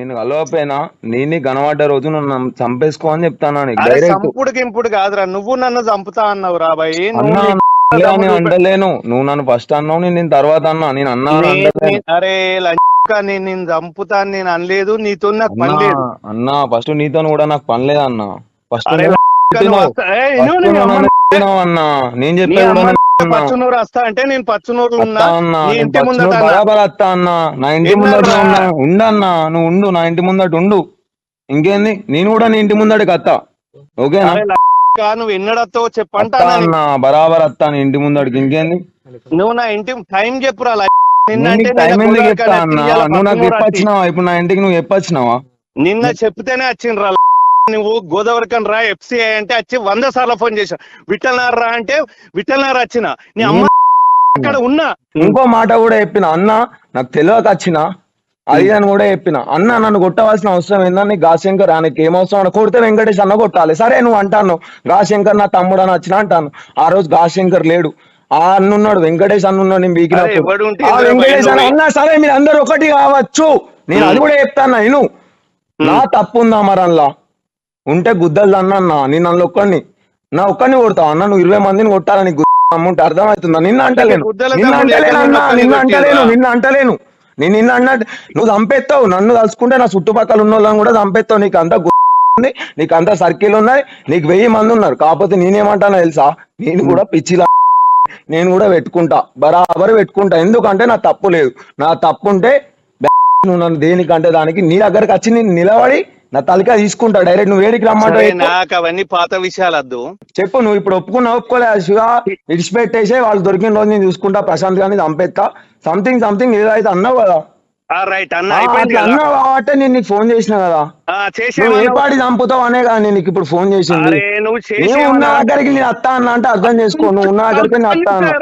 నేను కలవపోయినా నేను కనబడ్డ రోజు నన్ను చంపేసుకో అని చెప్తాను నీకు? అరే డైరెక్ట్ చంపుడు గింపుడు కాదురా. నువ్వు నన్ను చంపుతా అన్నావు రా భయ్ అన్నా నువ్వు లే, నేను అంటలేను నువ్వు నన్ను ఫస్ట్ అన్నావు నేను నేను తర్వాత అన్నా. నేను అన్నా అరే నేను నేను చంపుతా నేను అనలేదు. నీతో నాకు పని అన్నా లేదు. అన్నా ఫస్ట్ నీతో కూడా నాకు పని లేదు అన్న ఫస్ట్ అన్నా నేను నీ పచ్చునూరు వస్తా అంటే నేను పచ్చునూరు ఉన్నా. నీ ఇంటి ముందట అన్నా. బరాబర్ వస్తా అన్నా. నా ఇంటి? ముందట ఉన్నా. ఉండన్నా నువ్వు ఉండు నా ఇంటి ముందట ఉండు. ఇంకేంది? నేను కూడా నీ ఇంటి ముందటికి వస్తా. ఓకేనా? అరే నువ్వు ఎన్నడతో అన్నా బరాబర్ వస్తా నీ ఇంటి ముందటికి. ఇంకేంది? నువ్వు నా ఇంటి టైం చెప్పురా. నిన్న అంటే టైం ఎందుకు చెప్తా కాడ అన్నా? ఇయ్యాల నువ్వు నాకు పచ్చునూరు వచ్చి. ఎప్పొచ్చినావా? ఇప్పుడు నా ఇంటికి నువ్వు ఎప్పొచ్చినావా? నిన్న చెప్తేనే వచ్చిండ్రా నువ్వు గోదావరి కన్ రా ఎఫ్సిఐ అంటే వచ్చి వంద సార్లు ఫోన్ చేశా. విఠల్నార్ రా అంటే విఠల్నార్ వచ్చిన. నీ అమ్మ అక్కడ ఉన్నా. ఇంకో మాట కూడా చెప్పిన అన్న నాకు తెలియక వచ్చిన అది అని కూడా చెప్పిన. అన్న నన్ను కొట్టవలసిన అవసరం ఏందని గాశంకర్ ఆయనకి ఏం అవసరం అని కొడితే వెంకటేష్ అన్న కొట్టాలి. సరే నువ్వు అంటాను. గాశంకర్ నా తమ్ముడు అని వచ్చిన అంటాను. ఆ రోజు గాశంకర్ లేడు. ఆ అన్నున్నాడు వెంకటేష్ అన్నున్నాడు నేను బీకినప్పుడు. ఆ వెంకటేష్ అన్నా సరే మీరు అందరు ఒకటి కావచ్చు. నేను అది కూడా చెప్తాను నేను నా తప్పు ఉందా మరి అందులో ఉంటే గుద్దలు అన్న నేను అందులో ఒక్కడిని. నా ఒక్కడిని కొడతావు అన్న? నువ్వు ఇరవై మందిని కొట్టాలని అమ్ముంటే అర్థమవుతుందా? నిన్న అంటలేను. నిన్న అంటలేను అన్న నిన్న? అంటలేను నిన్న అంటలేను. నేను నిన్న అన్న నువ్వు చంపేస్తావు. నన్ను తలుచుకుంటే నా చుట్టుపక్కల ఉన్న వాళ్ళని కూడా చంపేస్తావు. నీకు అంత ఉంది నీకు అంత సర్కిల్ ఉన్నాయి నీకు వెయ్యి మంది ఉన్నారు. కాకపోతే నేనేమంటానో తెలుసా? నేను కూడా పిచ్చిలా నేను కూడా పెట్టుకుంటా. బరాబర్ పెట్టుకుంటా. ఎందుకంటే నా తప్పు లేదు. నా తప్పు ఉంటే నువ్వు నన్ను దేనికంటే దానికి నీ దగ్గరకు వచ్చి నేను నిలబడి నా తలకా తీసుకుంటా డైరెక్ట్ నువ్వు వేడికి చెప్పు. నాకు అవన్నీ పాత విషయాలు వద్దు. చెప్పు నువ్వు ఇప్పుడు ఒప్పుకున్నా ఒప్పుకోలే శివ? విడిచిపెట్టేసే వాళ్ళు దొరికిన రోజు నేను చూసుకుంటా ప్రశాంత్ గాని చంపేస్తా. సంథింగ్ సంథింగ్ ఏదైతే అన్నావు కదా. రైట్ అన్న అన్నావు కాబట్టి నేను నీకు ఫోన్ చేసిన కదా. నువ్వు ఏ? పాటి చంపుతావు అనే కదా నేను నీకు ఇప్పుడు ఫోన్ చేసింది. నువ్వు నేను ఉన్న? దగ్గరికి నేను అత్తా అన్న అంటే అర్థం చేసుకో నువ్వు ఉన్న దగ్గరికి నేను అత్తా అన్న.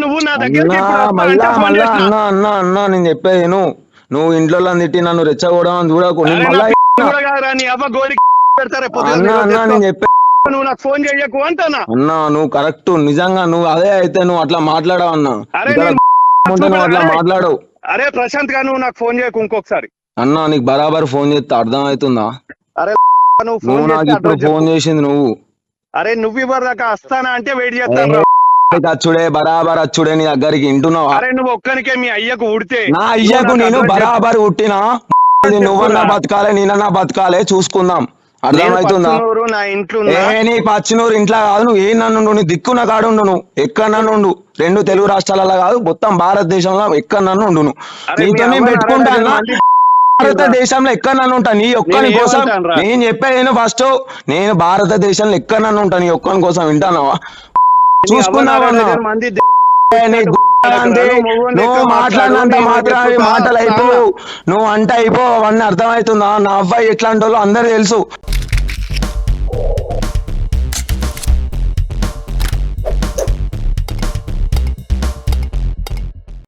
నువ్వు నా వస్తా మళ్ళా మళ్ళా. అన్నా అన్నా అన్నా నేను చెప్పేది నువ్వు నువ్వు ఇంట్లో తిట్టి నన్ను రెచ్చగొడడం చూడకు నేను అరే, మళ్ళా నా కూడా కాదురా, నీ అవ్వ గోరి పెడతారే పొద్దున్న అన్నా అన్నా నేను చెప్పే నువ్వు నాకు ఫోన్ చేయకు అంటానా? అన్నా నువ్వు కరెక్ట్ నిజంగా నువ్వు అదే అయితే నువ్వు అట్లా మాట్లాడవు అన్నా. నువ్వు అట్లా. మాట్లాడవు. అరే ప్రశాంత్గా నువ్వు నాకు ఫోన్ చేయకు ఇంకొకసారి. అన్నా నీకు బరాబర్ ఫోన్ చేస్తే అర్థం అవుతుందా అరే నువ్వు నాకు ఇప్పుడు ఫోన్. చేసింది నువ్వు. అరే నువ్వు ఇవ్వరు దాకా వస్తానా అంటే వెయిట్ చేస్తాను అచ్చుడే బరాబర్ అచ్చుడే నీ దగ్గరికి వింటున్నావా? అరే నువ్వు ఒక్కనికే మీ అయ్యకు ఉడితే నా అయ్యకు నేను. బరాబర్ పుట్టినా? ఇది నువ్వన్నా బతకాలే నేనన్నా బతకాలే చూసుకుందాం. అర్థమవుతుందా ఏ. నీ పచ్చినూరు ఇంట్లో కాదు నువ్వు ఏ నన్ను నీ దిక్కున కాడుండు నువ్వు. ఎక్కడ నన్ను ఉండు? రెండు తెలుగు రాష్ట్రాలలో కాదు మొత్తం భారతదేశంలో ఎక్కడ నన్ను ఉండు నువ్వు? నీతో నేను భారతదేశంలో ఎక్కడ నన్ను ఉంటా? నీ ఒక్కని కోసం? నేను చెప్పేది నేను ఫస్ట్ నేను భారతదేశంలో ఎక్కడ నన్ను ఉంటా? నీ ఒక్కని కోసం వింటానావా చూసుకున్నావా మంది నువ్వు మాట్లాడినంత మాత్రం అవి మాటలు అయిపోవు నువ్వు అంటే అయిపో అవన్నీ అర్థమవుతుందా? నా అబ్బాయి ఎట్లాంటి వాళ్ళు అందరు తెలుసు.